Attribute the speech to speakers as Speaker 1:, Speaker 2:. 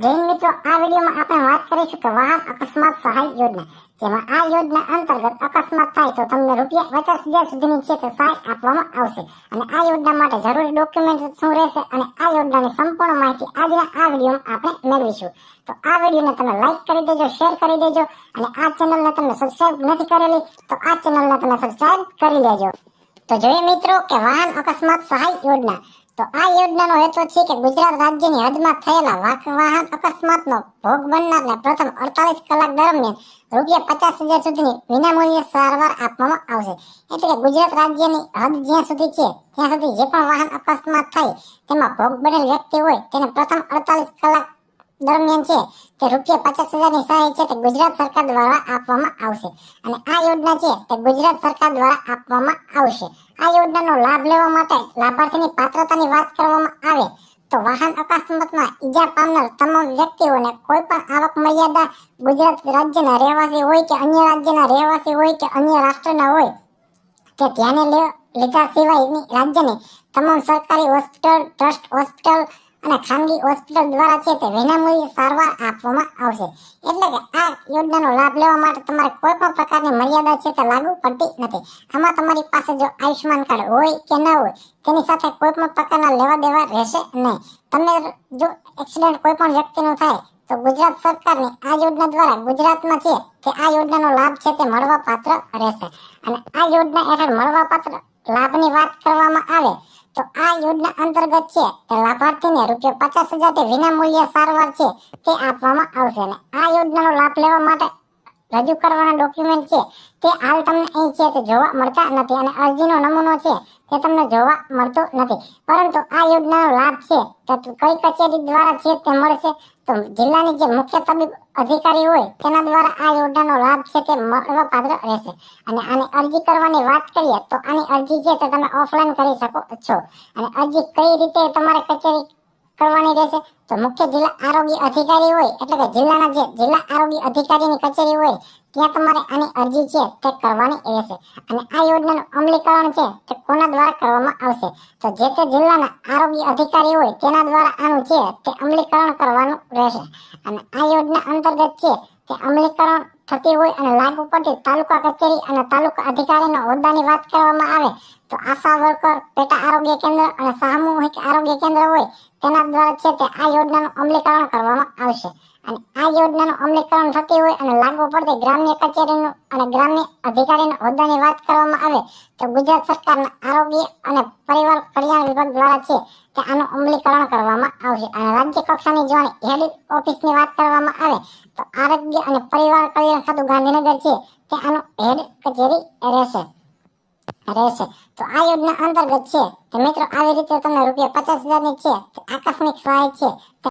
Speaker 1: જૈન મિત્રો, આ વિડીયોમાં આપણે વાત કરીશું કે વાહન અકસ્માત સહાય યોજના. જેમાં આ યોજના અંતર્ગત અકસ્માત થાય તો તમને રૂપિયા પચાસ હજાર સુધીની છે તે સહાય આપવામાં આવશે. અને આ યોજના માટે જરૂરી ડોક્યુમેન્ટ શું રહેશે અને આ યોજનાની સંપૂર્ણ માહિતી આજના આ વિડીયોમાં આપણે મેળવીશું. તો આ વિડીયોને તમે લાઇક કરી દેજો શેર કરી દેજો અને આ ચેનલને તમે સબસ્ક્રાઇબ નથી કરેલી, તો આ ચેનલને તમે સબસ્ક્રાઇબ કરી લેજો. તો જોઈએ મિત્રો કે વાહન અકસ્માત સહાય યોજના. તો આ યોજનાનો હેતુ છે કે ગુજરાત રાજ્યની હદમાં થયેલા વાહન અકસ્માતનો ભોગ બનનારને પ્રથમ 48 કલાક દરમિયાન રૂપિયા પચાસ હજાર સુધીની વિનામૂલ્યે સારવાર આપવામાં આવશે. એટલે ગુજરાત રાજ્યની હદ જ્યાં સુધી છે, ત્યાં સુધી જે પણ વાહન અકસ્માત થાય, તેમાં ભોગ બનેલ વ્યક્તિ હોય, તેને પ્રથમ 48 કલાક દરમિયાન છે તે રૂપિયા પચાસ હજારની સહાય છે તે ગુજરાત સરકાર દ્વારા આપવામાં આવશે. અને આ યોજના છે તે ગુજરાત સરકાર દ્વારા આપવામાં આવશે. આ યોજનાનો લાભ લેવા માટે લાભાર્થીની પાત્રતાની વાત કરવામાં આવે તો વાહન અકસ્માતમાં ઈજા પામનાર તમામ વ્યક્તિઓને કોઈ પણ આવક મર્યાદા ગુજરાત રાજ્યના રહેવાસી હોય કે અન્ય રાજ્યના રહેવાસી હોય કે અન્ય રાષ્ટ્રના હોય તે ધ્યાને લીધા સિવાયની રાજ્યની તમામ સરકારી હોસ્પિટલ, ટ્રસ્ટ હોસ્પિટલ અને ખાનગી હોસ્પિટલ દ્વારા છે તે વિનામૂલ્ય સારવાર આપવામાં આવશે. એટલે કે આ યોજનાનો લાભ લેવા માટે તમારે કોઈ પણ પ્રકારની મર્યાદા છે તે લાગુ પડતી નથી. આમાં તમારી પાસે જો આયુષ્યમાન કાર્ડ હોય કે ન હોય, તેની સાથે કોઈ પણ પ્રકારના લેવા દેવા રહેશે નહીં. તમને જો એક્સિડન્ટ કોઈ પણ વ્યક્તિનું થાય, તો ગુજરાત સરકારની આ યોજના દ્વારા ગુજરાતમાં છે કે આ યોજનાનો લાભ છે તે મળવા પાત્ર રહેશે. અને આ યોજના હેઠળ મળવા પાત્ર લાભની વાત કરવામાં આવે તો આ યોજના અંતર્ગત છે તે લાભાર્થીને રૂપિયા પચાસ હજાર વિના વિનામૂલ્ય સારવાર છે તે આપવામાં આવશે અને આ યોજનાનો લાભ લેવા માટે રજૂ કરવાના ડોક્યુમેન્ટ છે, તે હાલ તમને અહીં છે તે જોવા મળતા નથી અને અરજીનો નમૂનો છે તે તમને જોવા મળતો નથી. પરંતુ આ યોજનાનો લાભ છે, તો કઈ કચેરી દ્વારા છે તે મળશે, તો જિલ્લાની જે મુખ્ય તબીબ અધિકારી હોય, તેના દ્વારા આ યોજનાનો લાભ છે તે મળવા પાત્ર રહેશે. અને આની અરજી કરવાની વાત કરીએ, તો આની અરજી છે તે તમે ઓફલાઈન કરી શકો છો. અને અરજી કઈ રીતે તમારે કચેરી કરવાની રહેશે. તો મુખ્ય જિલ્લા આરોગ્ય અધિકારી હોય, એટલે કે જિલ્લાના જે જિલ્લા આરોગ્ય અધિકારીની કચેરી હોય, ત્યાં તમારે આની અરજી છે તે કરવાની રહેશે. અને આ યોજનાનું અમલીકરણ છે તે કોના દ્વારા કરવામાં આવશે? તો જે તે જિલ્લાના આરોગ્ય અધિકારી હોય, તેના દ્વારા આનું છે તે અમલીકરણ કરવાનું રહેશે. અને આ યોજના અંતર્ગત છે તે અમલીકરણ થતી હોય અને લાગુ પડતી તાલુકા કચેરી અને તાલુકા અધિકારીના હોદ્દાની વાત કરવામાં આવે તો આશા વર્કર, પેટા આરોગ્ય કેન્દ્ર અને સામૂહિક આરોગ્ય કેન્દ્ર હોય, તેના દ્વારા છે તે આ યોજનાનું અમલીકરણ કરવામાં આવશે. અને આ યોજનાનું અમલીકરણ થતી હોય અને લાગુ પડતી ગ્રામ્ય કચેરીનું અને ગ્રામ્ય અધિકારીના હોદ્દાની વાત કરવામાં આવે, તો ગુજરાત સરકારના આરોગ્ય અને પરિવાર કલ્યાણ વિભાગ દ્વારા છે તે આનું અમલીકરણ કરવામાં આવશે. અને રાજ્ય કક્ષાની જોવાની હેડ ઓફિસની વાત કરવામાં આવે, તો આરોગ્ય અને પરિવાર કલ્યાણ ખાતું ગાંધીનગર છે, તે આનું હેડ કચેરી રહેશે. રહેશે તો આ યોજના અંતર્ગત છે. તો મિત્રો, આવી રીતે તમને રૂપિયા પચાસ હજારની છે. આકસ્મિક સહાય છે.